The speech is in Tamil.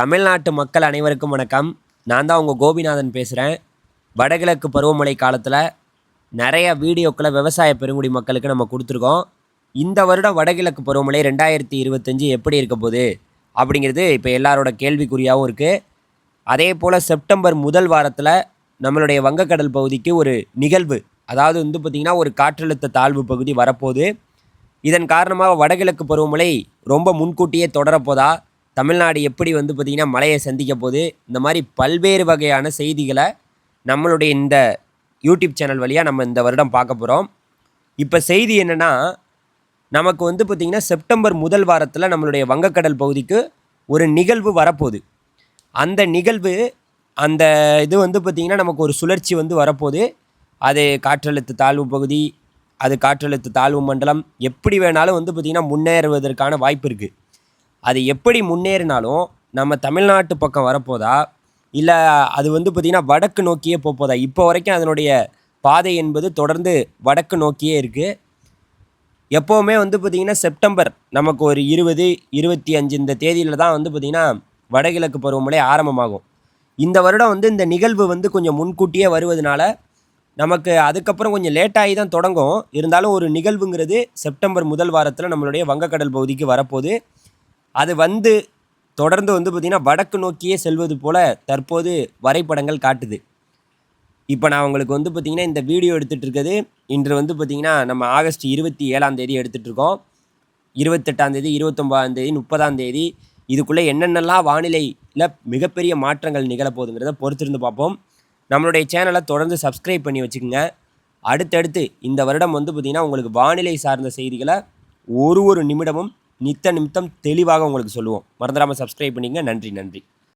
தமிழ்நாட்டு மக்கள் அனைவருக்கும் வணக்கம். நான் தான் உங்கள் கோபிநாதன் பேசுகிறேன் வடகிழக்கு பருவமழை காலத்தில் நிறைய வீடியோக்களை விவசாய பெருங்குடி மக்களுக்கு நம்ம கொடுத்துருக்கோம். இந்த வருடம் வடகிழக்கு பருவமழை ரெண்டாயிரத்தி இருபத்தஞ்சி எப்படி இருக்க போகுது அப்படிங்கிறது இப்போ எல்லாரோட கேள்விக்குறியாகவும் இருக்குது அதே போல் செப்டம்பர் முதல் வாரத்தில் நம்மளுடைய வங்கக்கடல் பகுதிக்கு ஒரு நிகழ்வு அதாவது வந்து பார்த்திங்கன்னா ஒரு காற்றழுத்த தாழ்வு பகுதி வரப்போகுது. இதன் காரணமாக வடகிழக்கு பருவமழை ரொம்ப முன்கூட்டியே தொடரப்போதா? தமிழ்நாடு எப்படி வந்து பார்த்திங்கன்னா மழையை சந்திக்க போகுது? இந்த மாதிரி பல்வேறு வகையான செய்திகளை நம்மளுடைய இந்த யூடியூப் சேனல் வழியாக நம்ம இந்த வருடம் பார்க்க போகிறோம் இப்போ செய்தி என்னென்னா நமக்கு வந்து பார்த்திங்கன்னா செப்டம்பர் முதல் வாரத்தில் நம்மளுடைய வங்கக்கடல் பகுதிக்கு ஒரு நிகழ்வு வரப்போகுது. அந்த நிகழ்வு அந்த இது வந்து பார்த்திங்கன்னா நமக்கு ஒரு சுழற்சி வந்து வரப்போகுது. அது காற்றழுத்த தாழ்வு பகுதி அது காற்றழுத்த தாழ்வு மண்டலம் எப்படி வேணாலும் வந்து பார்த்திங்கன்னா முன்னேறுவதற்கான வாய்ப்பு இருக்குது அது எப்படி முன்னேறினாலும் நம்ம தமிழ்நாட்டு பக்கம் வரப்போதா? இல்லை அது வந்து பார்த்திங்கன்னா வடக்கு நோக்கியே போக போதா இப்போ வரைக்கும் அதனுடைய பாதை என்பது தொடர்ந்து வடக்கு நோக்கியே இருக்குது எப்போவுமே வந்து பார்த்திங்கன்னா செப்டம்பர் நமக்கு ஒரு இருபது இருபத்தி அஞ்சு இந்த தேதியில் தான் வந்து பார்த்திங்கன்னா வடகிழக்கு பருவமழை ஆரம்பமாகும். இந்த வருடம் வந்து இந்த நிகழ்வு வந்து கொஞ்சம் முன்கூட்டியே வருவதனால நமக்கு அதுக்கப்புறம் கொஞ்சம் லேட்டாகி தான் தொடங்கும். இருந்தாலும் ஒரு நிகழ்வுங்கிறது செப்டம்பர் முதல் வாரத்தில் நம்மளுடைய வங்கக்கடல் பகுதிக்கு வரப்போகுது. அது வந்து தொடர்ந்து வந்து பார்த்திங்கன்னா வடக்கு நோக்கியே செல்வது போல் தற்போது வரைபடங்கள் காட்டுது. இப்போ நான் உங்களுக்கு வந்து பார்த்திங்கன்னா இந்த வீடியோ எடுத்துகிட்டு இருக்கிறது இன்று வந்து பார்த்திங்கன்னா நம்ம ஆகஸ்ட் இருபத்தி ஏழாம் தேதி எடுத்துகிட்டு இருக்கோம். இருபத்தெட்டாம் தேதி இருபத்தொம்பதாம் தேதி முப்பதாம் தேதி இதுக்குள்ளே என்னென்னலாம் வானிலையில் மிகப்பெரிய மாற்றங்கள் நிகழப்போகுதுங்கிறத பொறுத்திருந்து பார்ப்போம். நம்மளுடைய சேனலை தொடர்ந்து சப்ஸ்கிரைப் பண்ணி வச்சுக்கோங்க. அடுத்தடுத்து இந்த வருடம் வந்து பார்த்திங்கன்னா உங்களுக்கு வானிலை சார்ந்த செய்திகளை ஒரு ஒரு நிமிடமும் நித்த நிமித்தம் தெளிவாக உங்களுக்கு சொல்லுவோம். மறந்துடாமல் சப்ஸ்கிரைப் பண்ணிங்க நன்றி நன்றி.